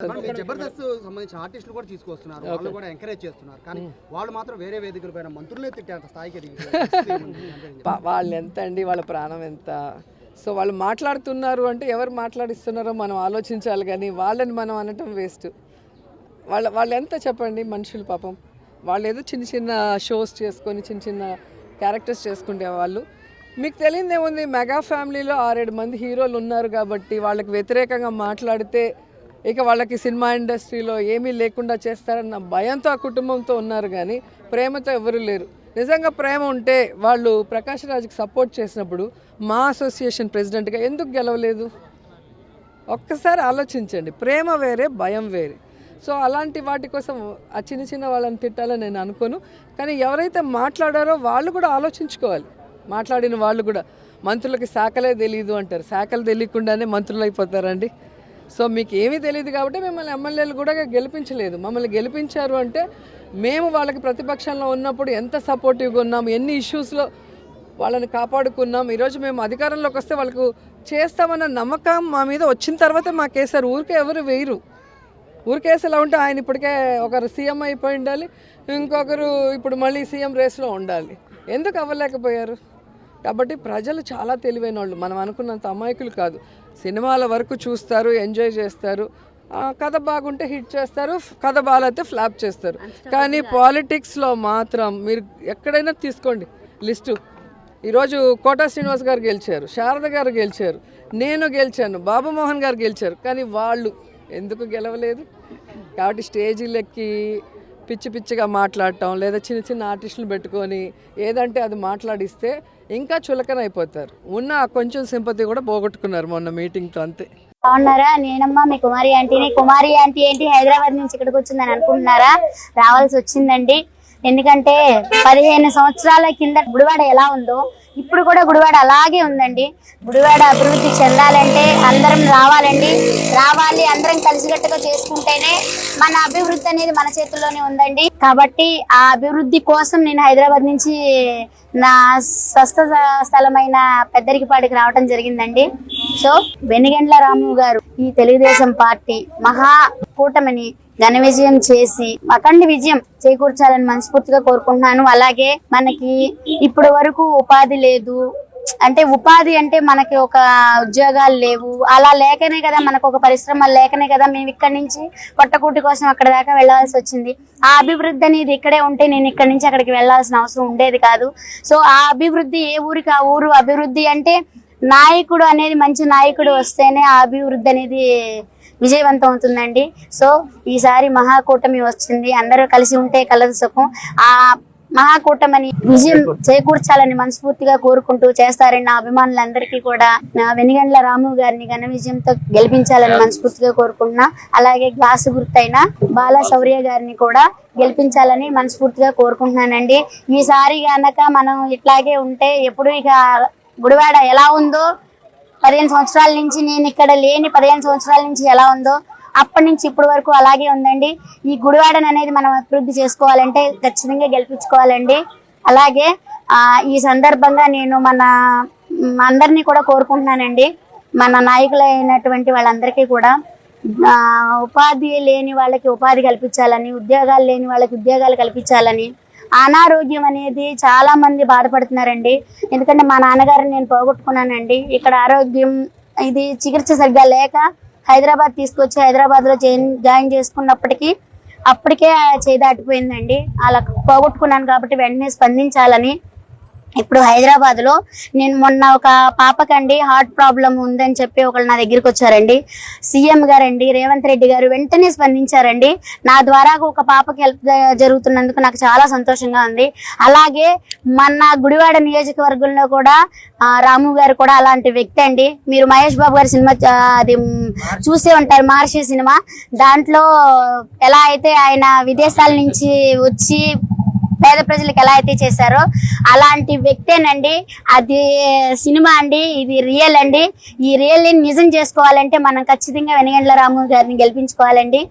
జబర్దస్త్ సంబంధించిన ఆర్టిస్టులు కూడా తీసుకొస్తున్నారు. వాళ్ళు కూడా ఎంకరేజ్ చేస్తున్నారు. కానీ వాళ్ళు మాత్రం వేరే వేదికల పైన మంత్రులే తిట్టేంత స్థాయికి వాళ్ళు ఎంత అండి వాళ్ళ ప్రాణం ఎంత? సో వాళ్ళు మాట్లాడుతున్నారు అంటే ఎవరు మాట్లాడిస్తున్నారో మనం ఆలోచించాలి కానీ వాళ్ళని మనం అనటం వేస్ట్ వాళ్ళ వాళ్ళు ఎంత చెప్పండి మనుషులు పాపం? వాళ్ళు ఏదో చిన్న చిన్న షోస్ చేసుకొని చిన్న చిన్న క్యారెక్టర్స్ చేసుకుంటే వాళ్ళు. మీకు తెలియదు ఏముంది మెగా ఫ్యామిలీలో ఆరేడు మంది హీరోలు ఉన్నారు కాబట్టి వాళ్ళకి వ్యతిరేకంగా మాట్లాడితే ఇక వాళ్ళకి సినిమా ఇండస్ట్రీలో ఏమీ లేకుండా చేస్తారన్న భయంతో ఆ కుటుంబంతో ఉన్నారు కానీ ప్రేమతో ఎవరు లేరు. నిజంగా ప్రేమ ఉంటే వాళ్ళు ప్రకాష్ రాజ్కి సపోర్ట్ చేసినప్పుడు మా అసోసియేషన్ ప్రెసిడెంట్గా ఎందుకు గెలవలేదు? ఒక్కసారి ఆలోచించండి. ప్రేమ వేరే భయం వేరే. సో అలాంటి వాటి కోసం ఆ చిన్న చిన్న వాళ్ళని తిట్టాలని నేను అనుకోను. కానీ ఎవరైతే మాట్లాడారో వాళ్ళు కూడా ఆలోచించుకోవాలి. మాట్లాడిన వాళ్ళు కూడా మంత్రులకి శాఖలే తెలియదు అంటారు. శాఖలు తెలియకుండానే మంత్రులు అయిపోతారండి సో మీకు ఏమీ తెలియదు కాబట్టి మిమ్మల్ని ఎమ్మెల్యేలు కూడా గెలిపించలేదు. మమ్మల్ని గెలిపించారు అంటే మేము వాళ్ళకి ప్రతిపక్షంలో ఉన్నప్పుడు ఎంత సపోర్టివ్గా ఉన్నాం ఎన్ని ఇష్యూస్లో వాళ్ళని కాపాడుకున్నాం ఈరోజు మేము అధికారంలోకి వస్తే వాళ్ళకు చేస్తామన్న నమ్మకం మా మీద వచ్చిన తర్వాతే మాకేసారు ఊరికే ఎవరు వేయరు. ఊరికేసి ఎలా ఉంటే ఆయన ఇప్పటికే ఒకరు సీఎం అయిపోయి ఉండాలి ఇంకొకరు ఇప్పుడు మళ్ళీ సీఎం రేస్లో ఉండాలి. ఎందుకు అవ్వలేకపోయారు? కాబట్టి ప్రజలు చాలా తెలివైన వాళ్ళు మనం అనుకున్నంత అమాయకులు కాదు. సినిమాల వరకు చూస్తారు ఎంజాయ్ చేస్తారు. కథ బాగుంటే హిట్ చేస్తారు కథ బాగాలైతే ఫ్లాప్ చేస్తారు. కానీ పాలిటిక్స్లో మాత్రం మీరు ఎక్కడైనా తీసుకోండి లిస్టు. ఈరోజు కోటా శ్రీనివాస్ గారు గెలిచారు శారద గారు గెలిచారు నేను గెలిచాను బాబు మోహన్ గారు గెలిచారు. కానీ వాళ్ళు ఎందుకు గెలవలేదు? కాబట్టి స్టేజీలెక్కి పిచ్చి పిచ్చిగా మాట్లాడటం లేదా చిన్న చిన్న ఆర్టిస్టులు పెట్టుకొని ఏదంటే అది మాట్లాడిస్తే ఇంకా చులకన అయిపోతారు. ఉన్న కొంచెం సింపతి కూడా పోగొట్టుకున్నారు మొన్న మీటింగ్తో అంతే. బాగున్నారా? నేనమ్మా మీ కుమారి ఆంటీని. కుమారి ఆంటీ ఏంటి? హైదరాబాద్ నుంచి ఇక్కడికి వచ్చిందని అనుకుంటున్నారా? రావాల్సి వచ్చిందండి. ఎందుకంటే పదిహేను సంవత్సరాల కింద గుడివాడ ఎలా ఉందో ఇప్పుడు కూడా గుడివాడ అలాగే ఉందండి. గుడివాడ అభివృద్ధి చెందాలంటే అందరం రావాలండి. రావాలి అందరం కలిసికట్టుగా చేసుకుంటేనే మన అభివృద్ధి అనేది మన చేతుల్లోనే ఉందండి. కాబట్టి ఆ అభివృద్ధి కోసం నేను హైదరాబాద్ నుంచి నా స్వస్థ స్థలమైన పెద్దరికిపాడికి రావడం జరిగిందండి. సో వెనిగండ్ల రాము గారు ఈ తెలుగుదేశం పార్టీ మహా కూటమిని ఘన విజయం చేసి అఖండ విజయం చేకూర్చాలని మనస్ఫూర్తిగా కోరుకుంటున్నాను. అలాగే మనకి ఇప్పటి వరకు ఉపాధి లేదు. అంటే ఉపాధి అంటే మనకి ఒక ఉద్యోగాలు లేవు. అలా లేకనే కదా మనకు ఒక పరిశ్రమ లేకనే కదా మేము ఇక్కడ నుంచి పొట్టకూటి కోసం అక్కడ దాకా వెళ్ళాల్సి వచ్చింది. ఆ అభివృద్ధి అనేది ఇక్కడే ఉంటే నేను ఇక్కడ నుంచి అక్కడికి వెళ్ళాల్సిన అవసరం ఉండేది కాదు. సో ఆ అభివృద్ధి ఏ ఊరికి ఆ ఊరు అభివృద్ధి అంటే నాయకుడు అనేది మంచి నాయకుడు వస్తేనే ఆ అభివృద్ధి అనేది విజయవంతం అవుతుందండి. సో ఈసారి మహాకూటమి వచ్చింది. అందరూ కలిసి ఉంటే కలదు సుఖం. ఆ మహాకూటమని విజయం చేకూర్చాలని మనస్ఫూర్తిగా కోరుకుంటూ చేస్తారని నా అభిమానులందరికీ కూడా నా వెనిగండ్ల రాము గారిని ఘన విజయంతో గెలిపించాలని మనస్ఫూర్తిగా కోరుకుంటున్నా. అలాగే గ్లాసు గుర్తైన బాలశౌర్య గారిని కూడా గెలిపించాలని మనస్ఫూర్తిగా కోరుకుంటున్నానండి. ఈసారి గనక మనం ఇట్లాగే ఉంటే ఎప్పుడు ఇక గుడివాడ ఎలా ఉందో పదిహేను సంవత్సరాల నుంచి నేను ఇక్కడ లేని పదిహేను సంవత్సరాల నుంచి ఎలా ఉందో అప్పటి నుంచి ఇప్పటి వరకు అలాగే ఉందండి. ఈ గుడివాడను అనేది మనం అభివృద్ధి చేసుకోవాలంటే ఖచ్చితంగా గెలిపించుకోవాలండి. అలాగే ఈ సందర్భంగా నేను మన అందరినీ కూడా కోరుకుంటున్నానండి. మన నాయకులు అయినటువంటి వాళ్ళందరికీ కూడా ఉపాధి లేని వాళ్ళకి ఉపాధి కల్పించాలని ఉద్యోగాలు లేని వాళ్ళకి ఉద్యోగాలు కల్పించాలని అనారోగ్యం అనేది చాలా మంది బాధపడుతున్నారండి. ఎందుకంటే మా నాన్నగారిని నేను పోగొట్టుకున్నానండి. ఇక్కడ ఆరోగ్యం ఇది చికిత్స సరిగ్గా లేక హైదరాబాద్ తీసుకొచ్చి హైదరాబాద్లో జాయిన్ జాయిన్ చేసుకున్నప్పటికీ అప్పటికే చేయి దాటిపోయిందండి. అలా పోగొట్టుకున్నాను కాబట్టి వెంటనే స్పందించాలని ఇప్పుడు హైదరాబాద్లో నేను మొన్న ఒక పాపకండి హార్ట్ ప్రాబ్లం ఉందని చెప్పి ఒకళ్ళు నా దగ్గరికి వచ్చారండి. సీఎం గారండి రేవంత్ రెడ్డి గారు వెంటనే స్పందించారండి. నా ద్వారా ఒక పాపకి హెల్ప్ జరుగుతున్నందుకు నాకు చాలా సంతోషంగా ఉంది. అలాగే మన గుడివాడ నియోజకవర్గంలో కూడా రాము గారు కూడా అలాంటి వ్యక్తి అండి. మీరు మహేష్ బాబు గారి సినిమా అది చూసే ఉంటారు మహర్షి సినిమా. దాంట్లో ఎలా అయితే ఆయన విదేశాల నుంచి వచ్చి పేద ప్రజలకు ఎలా అయితే చేశారో అలాంటి వ్యక్తేనండి. అది సినిమా అండి ఇది రియల్ అండి. ఈ రియల్ నిజం చేసుకోవాలంటే మనం ఖచ్చితంగా వెనగండ్ల రాము గారిని గెలిపించుకోవాలండి.